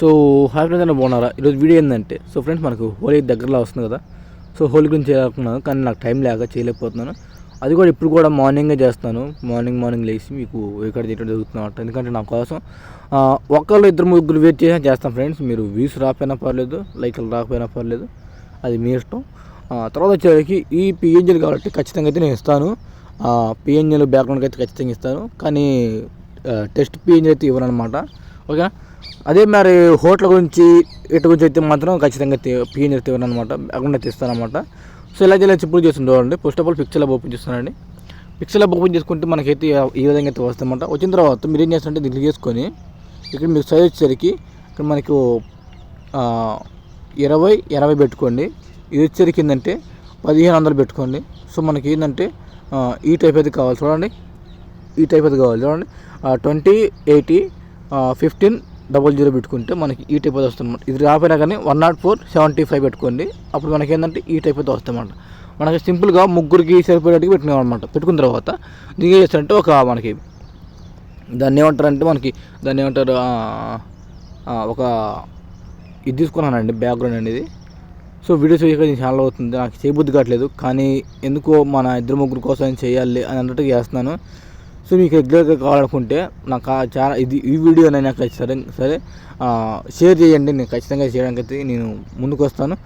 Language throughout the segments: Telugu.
సో హాయ్ ఫ్రెండ్స్ అన్న బాగున్నారా ఈరోజు వీడియో ఏంటంటే సో ఫ్రెండ్స్ మనకు హోలీ దగ్గరలో వస్తుంది కదా సో హోలీ గురించి చేయాలనుకున్నాను కానీ నాకు టైం లేక చేయలేకపోతున్నాను. అది కూడా ఇప్పుడు కూడా మార్నింగే చేస్తాను మార్నింగ్ మార్నింగ్ లేచి మీకు ఇక్కడ చేయడం జరుగుతున్నమాట ఎందుకంటే నా కోసం ఒకళ్ళు ఇద్దరు ముగ్గురు వెయిట్ చేసినా చేస్తాను ఫ్రెండ్స్. మీరు వ్యూస్ రాకపోయినా పర్లేదు లైక్లు రాకపోయినా పర్లేదు అది మీ ఇష్టం. తర్వాత వచ్చేసరికి ఈ పిఎన్జీలు కాబట్టి ఖచ్చితంగా అయితే నేను ఇస్తాను. పిఎన్జీలు బ్యాక్గ్రౌండ్కి అయితే ఖచ్చితంగా ఇస్తాను. కానీ టెస్ట్ పిఎన్జీ అయితే ఇవ్వను అనమాట ఓకే అదే మరి హోటల్ గురించి ఇటు గురించి అయితే మాత్రం ఖచ్చితంగా పిఎన్జీ అయితే ఇవ్వను అనమాట అక్కడ అయితే అనమాట సో ఇలా ఇలా ఇప్పుడు చేస్తుండేవాళ్ళండి first of all picture open చేస్తానండి పిక్చర్ ఓపెన్ చేసుకుంటే మనకైతే ఈ విధంగా అయితే వస్తాయన్నమాట వచ్చిన తర్వాత మీరు ఏం చేస్తారంటే దీన్ని చేసుకొని ఇక్కడ మీకు సైజ్ వచ్చేసరికి ఇక్కడ మనకు ఇరవై ఎనభై పెట్టుకోండి. ఇది వచ్చేసరికి ఏంటంటే పదిహేను వందలు పెట్టుకోండి. సో మనకి ఏంటంటే ఈ టైప్ అయితే కావాలి. చూడండి. ఈ టైప్ అయితే కావాలి. చూడండి. Twenty eighty fifteen double zero పెట్టుకుంటే మనకి ఈ టైప్ అయితే వస్తుంది ఇది రాపోయినా కానీ one naught four seventy five పెట్టుకోండి. అప్పుడు మనకి ఏంటంటే ఈ టైప్ అయితే వస్తాయన్నమాట మనకి సింపుల్గా ముగ్గురికి సరిపోయేటట్టుగా పెట్టుకున్నాం అనమాట పెట్టుకున్న తర్వాత దీని ఏం చేస్తారంటే ఒక మనకి దాన్ని ఏమంటారంటే మనకి దాన్ని ఏమంటారు ఒక ఇది తీసుకున్నానండి బ్యాక్గ్రౌండ్ అనేది. సో వీడియోస్ చేయక నేను అవుతుంది. నాకు చేయబుద్ధి కావట్లేదు. కానీ ఎందుకో మన ఇద్దరు ముగ్గురు కోసం చేయాలి అని అన్నట్టు చేస్తున్నాను. సో మీకు ఎగ్జాక్ట్గా కావాలనుకుంటే నాకు చాలా ఇది ఈ వీడియో నేను నాకు సరే సరే షేర్ చేయండి. నేను ఖచ్చితంగా చేయడానికి అయితే నేను ముందుకు వస్తాను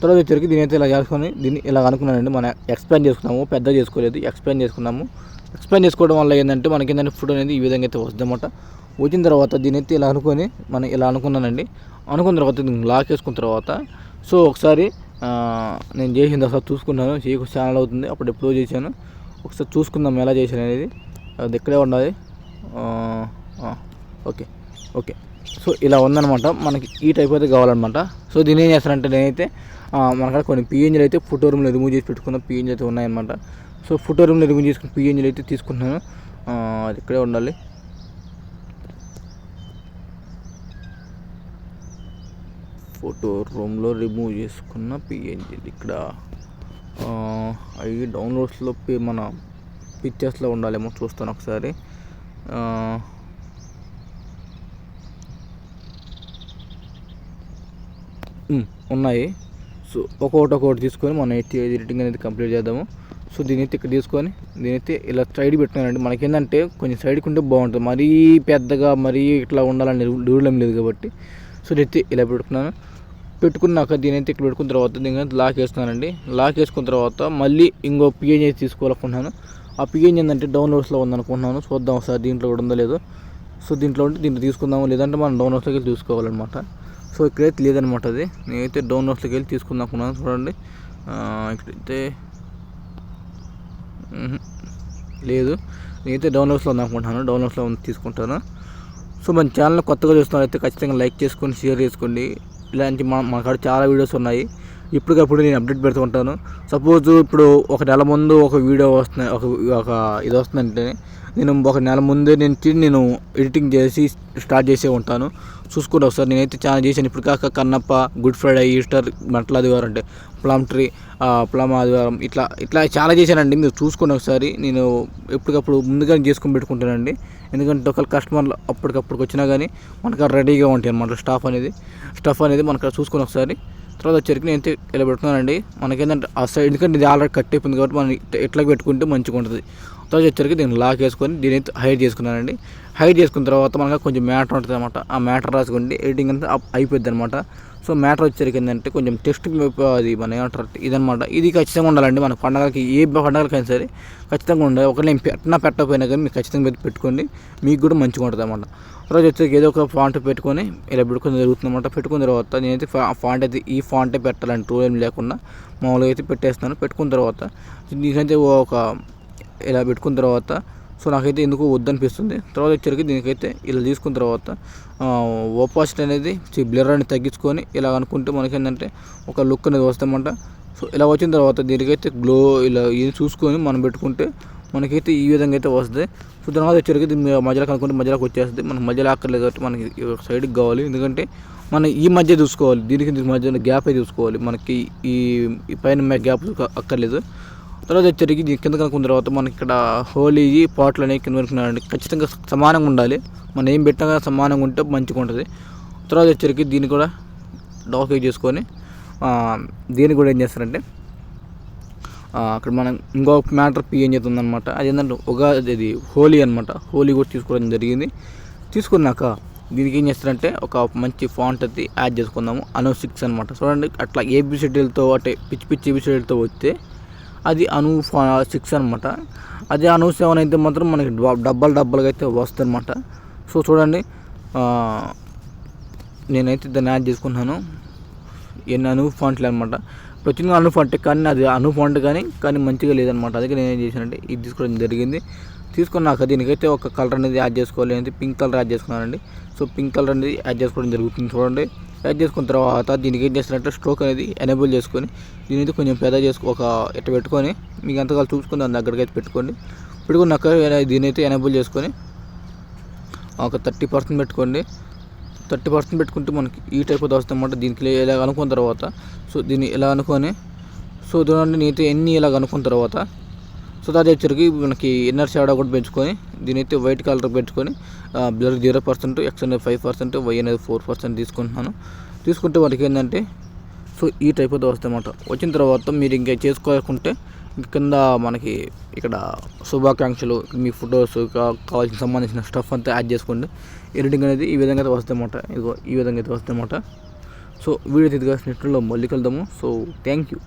తర్వాత వచ్చేసరికి దీని అయితే ఇలా చేసుకొని దీన్ని ఇలా అనుకున్నానండి. మనం ఎక్స్ప్లెయిన్ చేసుకున్నాము పెద్ద చేసుకోలేదు ఎక్స్ప్లెయిన్ చేసుకున్నాము. ఎక్స్ప్లెయిన్ చేసుకోవడం వల్ల ఏంటంటే మనకి ఏంటంటే ఫుడ్ అనేది ఈ విధంగా అయితే వస్తుందన్నమాట. వచ్చిన తర్వాత దీని అయితే ఇలా అనుకొని మనం ఇలా అనుకున్నానండి. అనుకున్న తర్వాత దీన్ని లాక్ వేసుకున్న తర్వాత సో ఒకసారి నేను చేసిన తర్వాత చూసుకున్నాను. చేయకు ఛానల్ అవుతుంది. అప్పుడు ఎప్పుడో చేశాను. ఒకసారి చూసుకుందాం ఎలా చేశాను అనేది. అది ఇక్కడే ఉండాలి. Okay okay. సో ఇలా ఉందన్నమాట. మనకి ఈ టైప్ అయితే కావాలన్నమాట. సో దీని ఏం చేస్తానంటే నేనైతే ఆ, మనకాడ కొన్ని పిఎన్జీలు అయితే ఫోటో రూమ్లో రిమూవ్ చేసి పెట్టుకున్న పిఎన్జీ అయితే ఉన్నాయన్నమాట. సో ఫోటో రూమ్లో రిమూవ్ చేసుకున్న పిఎన్జీలు అయితే తీసుకుంటున్నాను. అది ఇక్కడే ఉండాలి. ఫోటో రూమ్లో రిమూవ్ చేసుకున్న పిఎన్జీలు ఇక్కడ. అవి డౌన్లోడ్స్లో మన పిక్చర్స్లో ఉండాలేమో చూస్తాను ఒకసారి. ఉన్నాయి. సో ఒక్కొక్కటి ఒక్కొక్కటి తీసుకొని మనం ఎట్టి ఎడిటింగ్ అనేది కంప్లీట్ చేద్దాము. సో దీని అయితే ఇక్కడ తీసుకొని దీని అయితే ఇలా సైడ్ పెట్టుకున్నానండి. మనకి ఏంటంటే కొంచెం సైడ్కి ఉంటే బాగుంటుంది. మరీ పెద్దగా మరీ ఇట్లా ఉండాలని రూల్ ఏం లేదు కాబట్టి. సో అయితే ఇలా పెట్టుకున్నాను. పెట్టుకున్నాక దీని అయితే ఇక్కడ పెట్టుకున్న తర్వాత దీని అయితే లాక్ వేస్తున్నానండి. లాక్ వేసుకున్న తర్వాత మళ్ళీ ఇంకో పిఎన్జీ తీసుకోవాలనుకుంటున్నాను. ఆ పిఎన్జీ ఏంటంటే డౌన్లోడ్స్లో ఉందనుకుంటున్నాను. చూద్దాం ఒకసారి దీంట్లో కూడా ఉందో లేదో. సో దీంట్లో ఉంటే దీంట్లో తీసుకుందాము. లేదంటే మనం డౌన్లోడ్స్లోకి వెళ్ళి తీసుకోవాలన్నమాట సో ఇక్కడైతే లేదనమాట అది. నేనైతే డౌన్లోడ్స్లోకి వెళ్ళి తీసుకుందాం అనుకున్నాను చూడండి. ఇక్కడైతే లేదు. నేనైతే డౌన్లోడ్స్లో ఉందనుకుంటున్నాను. డౌన్లోడ్స్లో ఉంది తీసుకుంటాను. సో మన ఛానల్ కొత్తగా చూస్తున్నారైతే ఖచ్చితంగా లైక్ చేసుకొని షేర్ చేసుకోండి. ఇలాంటి మా మా కాడ చాలా వీడియోస్ ఉన్నాయి. ఇప్పటికప్పుడు నేను అప్డేట్ పెడుతూ ఉంటాను. సపోజ్ ఇప్పుడు ఒక నెల ముందు ఒక వీడియో వస్తుంది ఒక ఒక ఇది వస్తుందంటే నేను ఒక నెల ముందే నేను నేను ఎడిటింగ్ చేసి స్టార్ట్ చేసే ఉంటాను. చూసుకుని ఒకసారి నేనైతే చాలా చేశాను. ఇప్పుడు కాక కన్నప్ప గుడ్ ఫ్రైడే ఈస్టర్ మంటల ఆదివారం అంటే ప్లమ్ ట్రీ ప్లమ్ ఆదివారం ఇట్లా ఇట్లా చాలా చేశానండి. మీరు చూసుకోండి ఒకసారి. నేను ఎప్పటికప్పుడు ముందుగానే చేసుకొని పెట్టుకుంటానండి. ఎందుకంటే ఒకవేళ కస్టమర్లు అప్పటికప్పుడు వచ్చినా కానీ మనకు రెడీగా ఉంటాయి అన్నమాట స్టాఫ్ అనేది. స్టఫ్ అనేది మనకు చూసుకొని ఒకసారి. తర్వాత వచ్చరికి నేను అయితే ఇలా పెడుతున్నానండి. మనకేంటంటే ఆ సైడ్ ఎందుకంటే ఇది ఆల్రెడీ కట్ అయిపోయింది కాబట్టి మనం ఇట్లా- ఎట్లా పెట్టుకుంటే మంచిగా ఉంటుంది. తర్వాత వచ్చరికి దీన్ని లాక్ వేసుకొని దీని అయితే హైడ్ చేసుకున్నానండి. హైడ్ చేసుకున్న తర్వాత మనకు కొంచెం మ్యాటర్ ఉంటుంది అనమాట ఆ మ్యాటర్ రాసుకుంటే ఎడిటింగ్ అంతా అయిపోద్ది అనమాట సో మ్యాటర్ వచ్చరికి ఏంటంటే కొంచెం టెస్ట్ అది మన ఏమంటారు ఇదనమాట ఇది ఖచ్చితంగా ఉండాలండి. మన పండగలకి ఏ పండగలకైనా సరే ఖచ్చితంగా ఉండాలి ఒకవేళ నేను పెట్టినా పెట్టకపోయినా కానీ మీకు ఖచ్చితంగా పెట్టుకోండి. మీకు కూడా మంచిగా ఉంటుంది అనమాట రోజు వచ్చేసి ఏదో ఒక ఫాంట్ పెట్టుకొని ఇలా పెట్టుకుని జరుగుతుంది అనమాట పెట్టుకున్న తర్వాత నేనైతే ఫా ఫాంట్ అయితే ఈ ఫాంటే పెట్టాలని టూ ఏం లేకుండా మామూలుగా అయితే పెట్టేస్తాను పెట్టుకున్న తర్వాత నేనైతే ఒక ఇలా పెట్టుకున్న తర్వాత సో నాకైతే ఎందుకు వద్దనిపిస్తుంది. తర్వాత వచ్చరికి దీనికైతే ఇలా తీసుకున్న తర్వాత ఓపాసిటీ అనేది బ్లర్ అనేది తగ్గించుకొని ఇలా అనుకుంటే మనకి ఏంటంటే ఒక లుక్ అనేది వస్తామంట సో ఇలా వచ్చిన తర్వాత దీనికైతే గ్లో ఇలా ఇది చూసుకొని మనం పెట్టుకుంటే మనకైతే ఈ విధంగా అయితే వస్తుంది. సో తర్వాత వచ్చరికి మధ్యలో కనుక్కుంటే మధ్యలోకి వచ్చేస్తుంది. మనకి మధ్యలో అక్కర్లేదు కాబట్టి మనకి ఒక సైడ్కి కావాలి. ఎందుకంటే మనం ఈ మధ్య చూసుకోవాలి. దీనికి దీనికి మధ్య గ్యాప్ అయితే చూసుకోవాలి. మనకి ఈ పైన గ్యాప్ అక్కర్లేదు. తర్వాత వచ్చరికి దీని కింద కనుక్కున్న తర్వాత మనకి ఇక్కడ హోలీ పాటలు అనేవి కింద కనుక్కున్నారండి ఖచ్చితంగా సమానంగా ఉండాలి. మనం ఏం పెట్టినా కానీ సమానంగా ఉంటే మంచిగా ఉంటుంది. తర్వాత వచ్చరికి దీన్ని కూడా డాక్ చేసుకొని దీన్ని కూడా ఏం చేస్తారంటే అక్కడ మనం ఇంకో మ్యాటర్ పి ఏం చేస్తుందనమాట అది ఏంటంటే ఉగాది ఇది హోలీ అనమాట హోలీ కూడా తీసుకోవడం జరిగింది. తీసుకున్నాక దీనికి ఏం చేస్తారంటే ఒక మంచి ఫాంట్ అది యాడ్ చేసుకుందాము. అనో సిక్స్ అనమాట చూడండి అట్లా ఏబిసిడీలతో అంటే పిచ్చి పిచ్చి ఏబిసిడీలతో వస్తే అది అను సిక్స్ అనమాట అదే అను సెవెన్ అయితే మాత్రం మనకి డ- డబ్బాలు అయితే వస్తుంది అనమాట సో చూడండి నేనైతే దాన్ని యాడ్ చేసుకున్నాను ఎన్ని అను ఫాంట్లు అనమాట ఇప్పుడు వచ్చిన అను ఫాంట్ కానీ అది అను ఫాంట్ కానీ కానీ మంచిగా లేదనమాట అందుకే నేను ఏం చేశానంటే ఇది తీసుకోవడం జరిగింది. తీసుకున్నాక దీనికైతే ఒక కలర్ అనేది యాడ్ చేసుకోవాలి అంటే పింక్ కలర్ యాడ్ చేసుకున్నానండి. సో పింక్ కలర్ అనేది యాడ్ చేసుకోవడం జరుగుతుంది చూడండి. యాడ్ చేసుకున్న తర్వాత దీనికి ఏం చేస్తారంటే స్ట్రోక్ అనేది ఎనేబుల్ చేసుకొని దీని అయితే కొంచెం పెద్ద చేసుకో ఒక ఇట్ట పెట్టుకొని మీకు ఎంతకాలం చూసుకుని దాని దగ్గరికి అయితే పెట్టుకోండి పెట్టుకున్నాక దీని అయితే ఎనేబుల్ చేసుకొని ఒక థర్టీ పర్సెంట్ పెట్టుకోండి. థర్టీ పర్సెంట్ పెట్టుకుంటే మనకి ఈ టైప్ వస్తుంది అనమాట దీనికి ఇలా అనుకున్న తర్వాత సో దీన్ని ఇలా అనుకొని సో చూడండి నేనైతే ఎన్ని ఇలా అనుకున్న తర్వాత సో అది వచ్చరికి మనకి ఇన్నర్ షాడో కూడా పెంచుకొని దీని అయితే వైట్ కలర్ పెంచుకొని బ్లర్ జీరో పర్సెంట్ ఎక్స్ అనేది ఫైవ్ పర్సెంట్ వై అనేది ఫోర్ పర్సెంట్ తీసుకుంటున్నాను. తీసుకుంటే మనకి ఏంటంటే సో ఈ టైప్ అయితే వస్తాయన్నమాట. వచ్చిన తర్వాత మీరు ఇంకా చేసుకోకుంటే కింద మనకి ఇక్కడ శుభాకాంక్షలు మీ ఫొటోస్ కావాల్సిన సంబంధించిన స్టఫ్ అంతా యాడ్ చేసుకోండి. ఎడిటింగ్ అనేది ఈ విధంగా అయితే వస్తాయన్నమాట. ఇదిగో ఈ విధంగా అయితే వస్తాయన్నమాట. సో వీడియో ఇది కాసిన మళ్ళీ కలుద్దాము. So thank you.